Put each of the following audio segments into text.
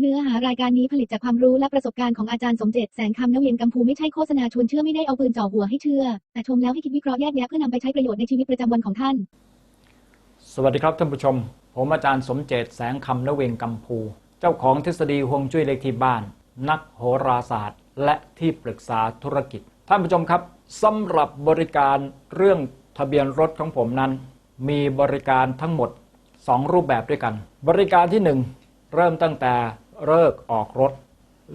เนื้อหารายการนี้ผลิตจากความรู้และประสบการณ์ของอาจารย์สมเจตแสงคำนเวียนกัมพูไม่ใช่โฆษณาชวนเชื่อไม่ได้เอาปืนจ่อหัวให้เชื่อ แต่ชมแล้วให้คิดวิเคราะห์แยกแยะเพื่อนำไปใช้ประโยชน์ในชีวิตประจำวันของท่าน สวัสดีครับท่านผู้ชม ผมอาจารย์สมเจตแสงคำนเวงกัมพู เจ้าของทฤษฎีฮวงจุ้ยเลขที่บ้าน นักโหราศาสตร์ และที่ปรึกษาธุรกิจ ท่านผู้ชมครับสำหรับบริการเรื่องทะเบียนรถของผมนั้น มีบริการทั้งหมด 2 รูปแบบด้วยกัน บริการที่ 1 เริ่มตั้งแต่ เลิกออกรถ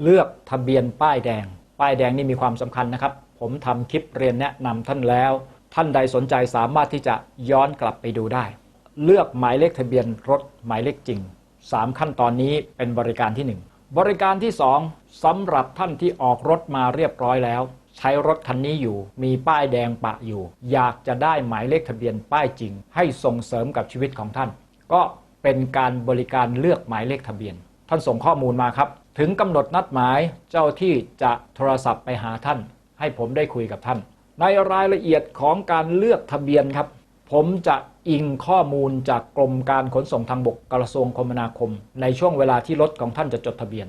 เลือกทะเบียนป้ายแดง ป้ายแดงนี่มีความสำคัญนะครับ ผมทำคลิปเรียนแนะนำท่านแล้ว ท่านใดสนใจสามารถที่จะย้อนกลับไปดูได้ เลือกหมายเลขทะเบียนรถหมายเลขจริง 3 ขั้นตอนนี้เป็นบริการที่ 1 บริการที่ 2สำหรับท่านที่ออกรถมาเรียบร้อยแล้ว ใช้รถคันนี้อยู่ มีป้ายแดงปะอยู่ อยากจะได้หมายเลขทะเบียนป้ายจริง ให้ส่งเสริมกับชีวิตของท่าน ก็เป็นการบริการเลือกหมายเลขทะเบียน ท่านส่งข้อมูลมาครับ ถึงกำหนดนัดหมายเจ้าที่จะโทรศัพท์ไปหาท่าน ให้ผมได้คุยกับท่าน ในรายละเอียดของการเลือกทะเบียนครับ ผมจะอิงข้อมูลจากกรมการขนส่งทางบกกระทรวงคมนาคม ในช่วงเวลาที่รถของท่านจะจดทะเบียน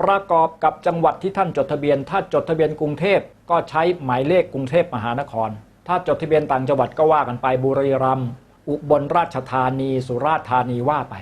ประกอบกับจังหวัดที่ท่านจดทะเบียน ถ้าจดทะเบียนกรุงเทพก็ใช้หมายเลขกรุงเทพมหานคร ถ้าจดทะเบียนต่างจังหวัดก็ว่ากันไปบุรีรัมย์อุบลราชธานี สุราษฎร์ธานีว่าไป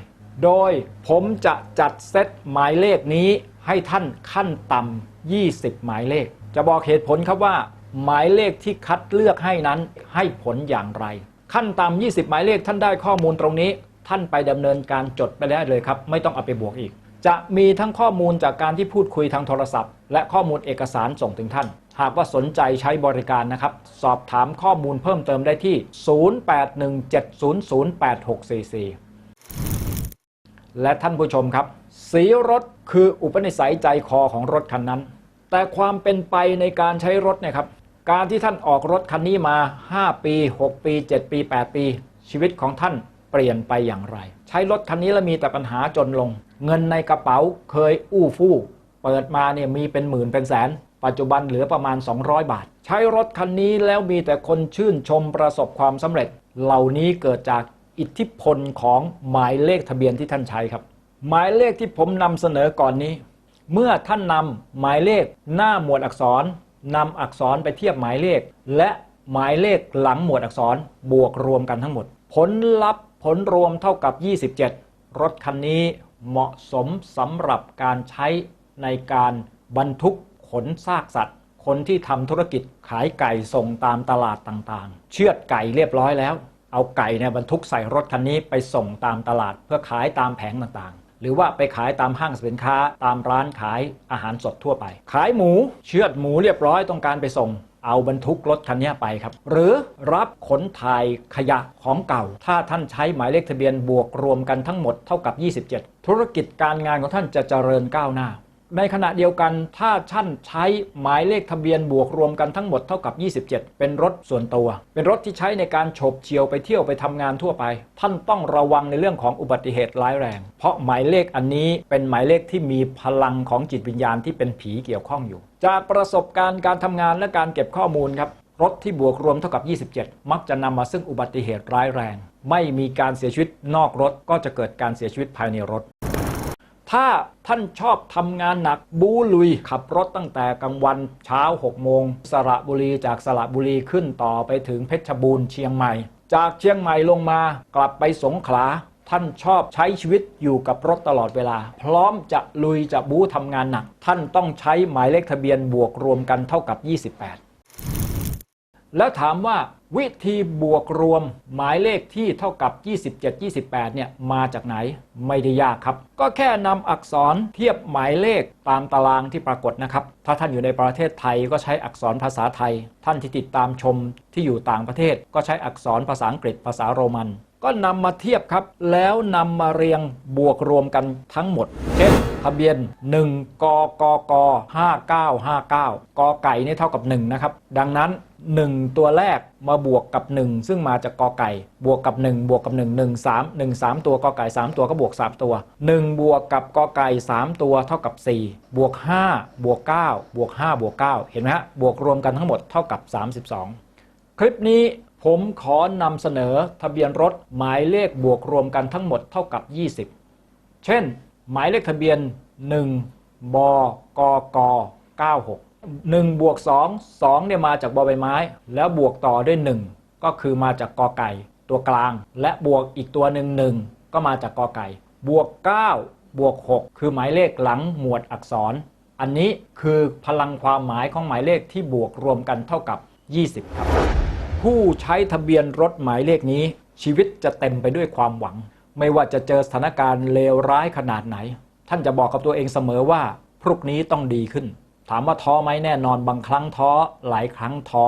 โดยผมจะจัดเซตหมายเลขนี้ให้ท่านขั้นต่ำ 20 หมายเลข จะบอกเหตุผลครับว่า หมายเลขที่คัดเลือกให้นั้นให้ผลอย่างไร ขั้นต่ำ 20 หมายเลขท่านได้ข้อมูลตรงนี้ ท่านไปดำเนินการจดไปได้เลยครับ ไม่ต้องเอาไปบวกอีก จะมีทั้งข้อมูลจากการที่พูดคุยทางโทรศัพท์ และข้อมูลเอกสารส่งถึงท่าน หากว่าสนใจใช้บริการนะครับ สอบถามข้อมูลเพิ่มเติมได้ที่ 0817008644 และท่านผู้ชมครับ สีรถคืออุปนิสัยใจคอของรถคันนั้น แต่ความเป็นไปในการใช้รถเนี่ยครับการที่ท่านออกรถคันนี้มา 5 ปี 6 ปี 7 ปี 8 ปี ชีวิตของท่านเปลี่ยนไปอย่างไร ใช้รถคันนี้แล้วมีแต่ปัญหาจนลง เงินในกระเป๋าเคยอู้ฟู่เปิดมาเนี่ยมีเป็นหมื่นเป็นแสน ปัจจุบันเหลือประมาณ 200 บาท ใช้รถคันนี้แล้วมีแต่คนชื่นชมประสบความสำเร็จ เหล่านี้เกิดจาก อิทธิพลของหมายเลขทะเบียนที่ท่านใช้ครับ หมายเลขที่ผมนำเสนอก่อนนี้ เมื่อท่านนำหมายเลขหน้าหมวดอักษรนำอักษรไปเทียบหมายเลข และหมายเลขหลังหมวดอักษรบวกรวมกันทั้งหมด ผลลัพธ์ผลรวมเท่ากับ 27 รถคันนี้เหมาะสมสำหรับการใช้ในการบรรทุกขนซากสัตว์ คนที่ทำธุรกิจขายไก่ส่งตามตลาดต่างๆ เชือดไก่เรียบร้อยแล้ว เอาไก่เนี่ยบรรทุกใส่รถคันนี้ไปส่งตามตลาดเพื่อขายตามแผงต่างๆ หรือว่าไปขายตามห้างสินค้า ตามร้านขายอาหารสดทั่วไป ขายหมูเชือดหมูเรียบร้อยต้องการไปส่งเอาบรรทุกรถคันนี้ไปครับ หรือรับขนถ่ายขยะของเก่า ถ้าท่านใช้หมายเลขทะเบียนบวกรวมกันทั้งหมดเท่ากับ 27 ธุรกิจการงานของท่านจะเจริญก้าวหน้า ในขณะเดียวกันถ้าท่านใช้หมายเลขทะเบียนบวกรวมกันทั้งหมดเท่ากับ 27 เป็นรถส่วนตัว เป็นรถที่ใช้ในการฉบเฉียวไปเที่ยวไปทำงานทั่วไป ท่านต้องระวังในเรื่องของอุบัติเหตุร้ายแรง เพราะหมายเลขอันนี้เป็นหมายเลขที่มีพลังของจิตวิญญาณที่เป็นผีเกี่ยวข้องอยู่ จากประสบการณ์การทำงานและการเก็บข้อมูลครับรถที่บวกรวมเท่ากับ 27 มักจะนำมาซึ่งอุบัติเหตุร้ายแรง ไม่มีการเสียชีวิตนอกรถก็จะเกิดการเสียชีวิตภายในรถ ถ้าท่านชอบทำงานหนักบูลุย ขับรถตั้งแต่กลางวันเช้า 6 โมง สระบุรีจากสระบุรีขึ้นต่อไปถึงเพชรบูรณ์เชียงใหม่ จากเชียงใหม่ลงมากลับไปสงขลาท่านชอบใช้ชีวิตอยู่กับรถตลอดเวลา พร้อมจะลุยจะบู๊ทำงานหนัก ท่านต้องใช้หมายเลขทะเบียนบวกรวมกันเท่ากับ 28 แล้วถามว่า วิธีบวกรวมหมายเลขที่เท่ากับ 27 28 เนี่ย มาจากไหนไม่ได้ยากครับ ก็แค่นำอักษรเทียบหมายเลขตามตารางที่ปรากฏนะครับ ถ้าท่านอยู่ในประเทศไทยก็ใช้อักษรภาษาไทย ท่านที่ติดตามชมที่อยู่ต่างประเทศ ก็ใช้อักษรภาษาอังกฤษภาษาโรมัน ก็นำมาเทียบครับ แล้วนำมาเรียงบวกรวมกันทั้งหมด เช่นทะเบียน 1 กกก 5959 กไก่นี่เท่ากับ 1 นะครับ ดังนั้น 1 ตัวแรกมาบวกกับ 1 ซึ่งมาจากกอไก่ บวกกับ 1 บวกกับ 1 1 3 1 3 ตัวกอไก่ 3 ตัวก็บวก 3 ตัว 1 บวกกับกอไก่ 3 ตัวเท่ากับ 4 บวก 5 บวก 9 บวก 5 บวก 9 เห็นไหมฮะ บวกรวมกันทั้งหมดเท่ากับ 32 คลิปนี้ผมขอนำเสนอทะเบียนรถหมายเลขบวกรวมกันทั้งหมดเท่ากับ 20 เช่น หมายเลขทะเบียน 1บกก96 1บวก2 2เนี่ยมาจากบอใบไม้ แล้วบวกต่อด้วย 1 ก็คือมาจากกอไก่ตัวกลาง และบวกอีกตัวหนึ่งหนึ่งก็มาจากกอไก่ บวก 9 บวก 6 คือหมายเลขหลังหมวดอักษร อันนี้คือพลังความหมายของหมายเลขที่บวกรวมกันเท่ากับ 20 ครับ ผู้ใช้ทะเบียนรถหมายเลขนี้ ชีวิตจะเต็มไปด้วยความหวัง ไม่ว่าจะเจอสถานการณ์เลวร้ายขนาดไหน ท่านจะบอกกับตัวเองเสมอว่าพรุ่งนี้ต้องดีขึ้น ถามว่าท้อไหมแน่นอนบางครั้งท้อหลายครั้งท้อ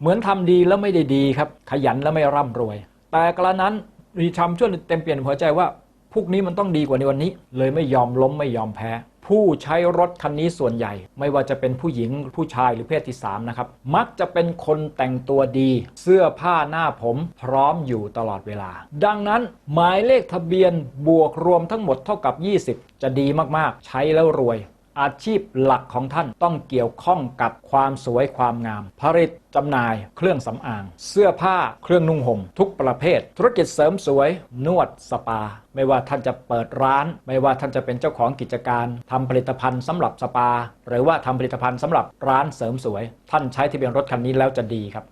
เหมือนทำดีแล้วไม่ได้ดีครับ ขยันแล้วไม่ร่ำรวย แต่กระนั้นรีชำช่วยเต็มเปลี่ยนหัวใจว่าพรุ่งนี้มันต้องดีกว่าในวันนี้ เลยไม่ยอมล้มไม่ยอมแพ้ ผู้ใช้รถคันนี้ส่วนใหญ่ ไม่ว่าจะเป็นผู้หญิงผู้ชายหรือเพศที่3นะครับมักจะเป็นคนแต่งตัวดี เสื้อผ้าหน้าผมพร้อมอยู่ตลอดเวลา ดังนั้นหมายเลขทะเบียนบวกรวมทั้งหมดเท่ากับ 20 จะดีมากๆ ใช้แล้วรวย อาชีพหลักของท่านต้องเกี่ยวข้องกับความสวยความงาม ผลิตจำหน่าย เครื่องสำอาง เสื้อผ้าเครื่องนุ่งห่มทุกประเภท ธุรกิจเสริมสวย นวดสปา ไม่ว่าท่านจะเปิดร้าน ไม่ว่าท่านจะเป็นเจ้าของกิจการทำผลิตภัณฑ์สำหรับสปา หรือว่าทำผลิตภัณฑ์สำหรับร้านเสริมสวย ท่านใช้ทะเบียนรถคันนี้แล้วจะดีครับ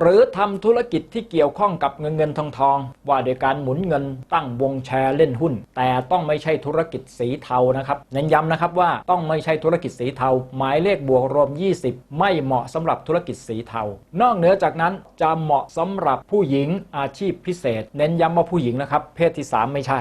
หรือทำธุรกิจที่เกี่ยวข้องกับเงินเงินทองทอง ว่าโดยการหมุนเงินตั้งวงแชร์เล่นหุ้น แต่ต้องไม่ใช่ธุรกิจสีเทานะครับเน้นย้ำนะครับว่าต้องไม่ใช่ธุรกิจสีเทา หมายเลขบวกรวม 20 ไม่เหมาะสำหรับธุรกิจสีเทา นอกเหนือจากนั้นจะเหมาะสำหรับผู้หญิงอาชีพพิเศษ เน้นย้ำว่าผู้หญิงนะครับเพศที่ 3 ไม่ใช่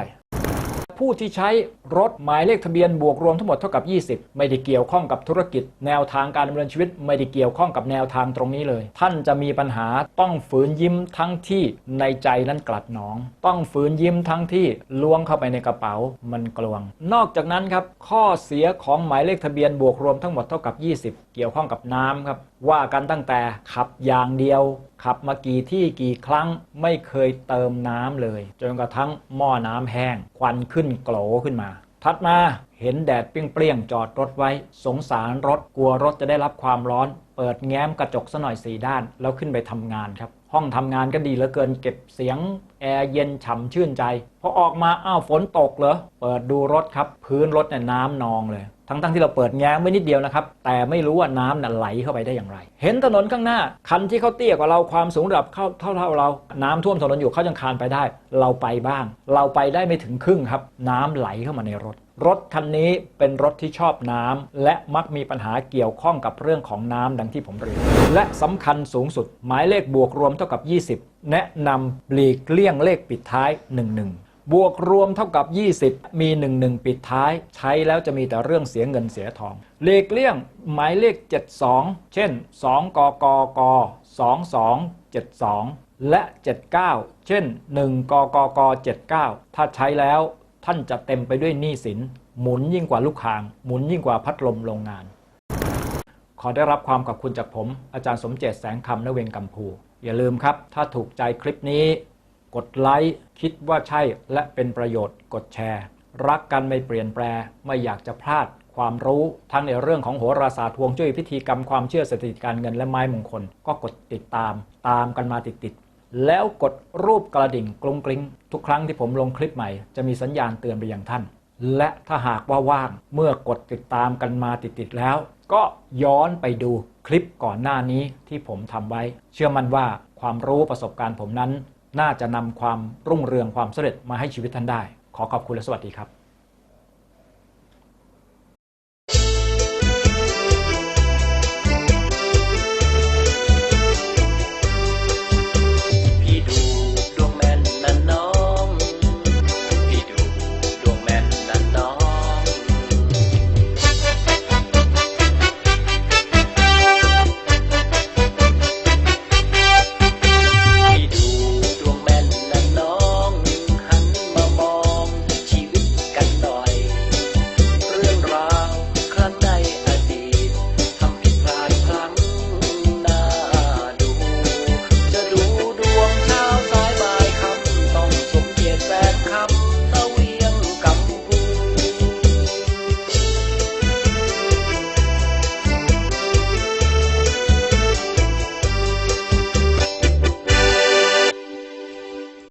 ผู้ที่ใช้รถหมายเลขทะเบียนบวกรวมทั้งหมดเท่ากับ 20 ไม่ได้เกี่ยวข้องกับธุรกิจ แนวทางการดำเนินชีวิต ไม่ได้เกี่ยวข้องกับแนวทางตรงนี้เลย ท่านจะมีปัญหาต้องฝืนยิ้มทั้งที่ในใจนั้นกลัดหนอง ต้องฝืนยิ้มทั้งที่ล้วงเข้าไปในกระเป๋ามันกลวง นอกจากนั้นครับข้อเสียของหมายเลขทะเบียนบวกรวมทั้งหมดเท่ากับ 20 เกี่ยวข้องกับน้ำครับว่ากันตั้งแต่ขับอย่างเดียว ขับมากี่ที่กี่ครั้งไม่เคยเติมน้ำเลย จนกระทั่งหม้อน้ำแห้ง ควันขึ้นโกลขึ้นมา ถัดมาเห็นแดดเปรี้ยงๆจอดรถไว้ สงสารรถกลัวรถจะได้รับความร้อน เปิดแง้มกระจกซะหน่อยสีด้าน แล้วขึ้นไปทำงานครับ ห้องทำงานก็ดีเหลือเกินเก็บเสียง แอร์เย็นฉ่ำชื่นใจ พอออกมาอ้าวฝนตกเหรอ เปิดดูรถครับ พื้นรถเนี่ยน้ำนองเลย ทั้งๆที่เราเปิดแง้มไว้นิดเดียวนะครับ แต่ไม่รู้ว่าน้ำน่ะไหลเข้าไปได้อย่างไร เห็นถนนข้างหน้า คันที่เขาเตี้ยกว่าเราความสูงระดับเข้าเท่าเท่าเรา น้ำท่วมถนนอยู่เขายังคานไปได้ เราไปบ้าง เราไปได้ไม่ถึงครึ่งครับ น้ำไหลเข้ามาในรถ รถคันนี้เป็นรถที่ชอบน้ำและมักมีปัญหาเกี่ยวข้องกับเรื่องของน้ำดังที่ผมเรียน และสำคัญสูงสุด หมายเลขบวกรวมเท่ากับ 20 แนะนำหลีกเลี่ยงเลขปิดท้าย 11 บวกรวมเท่ากับ 20 มี 11 ปิดท้าย ใช้แล้วจะมีแต่เรื่องเสียเงินเสียทองหลีกเลี่ยงหมายเลข 72 เช่น 2 กกก2272 และ 79 เช่น 1 กกก79 ถ้าใช้แล้ว ท่านจะเต็มไปด้วยหนี้สิน หมุนยิ่งกว่าลูกคาง หมุนยิ่งกว่าพัดลมโรงงาน ขอได้รับความขอบคุณจากผม อาจารย์สมเจตแสงคำนเวงกัมพู อย่าลืมครับ ถ้าถูกใจคลิปนี้ กดไลค์คิดว่าใช่และเป็นประโยชน์ กดแชร์ รักกันไม่เปลี่ยนแปลไม่อยากจะพลาดความรู้ทั้งในเรื่องของโหราศาสตร์ฮวงจุ้ยพิธีกรรมความเชื่อสถิติการเงินและไม้มงคล ก็กดติดตาม ตามกันมาติดๆ แล้วกดรูปกระดิ่งกรุงกริ้งทุกครั้งที่ผมลงคลิปใหม่จะมีสัญญาณเตือนไปยังท่าน และถ้าหากว่าว่างเมื่อกดติดตามกันมาติดๆแล้ว ก็ย้อนไปดูคลิปก่อนหน้านี้ที่ผมทำไว้ เชื่อมั่นว่าความรู้ประสบการณ์ผมนั้น น่าจะนำความรุ่งเรืองความสำเร็จมาให้ชีวิตท่านได้ ขอขอบคุณและสวัสดีครับ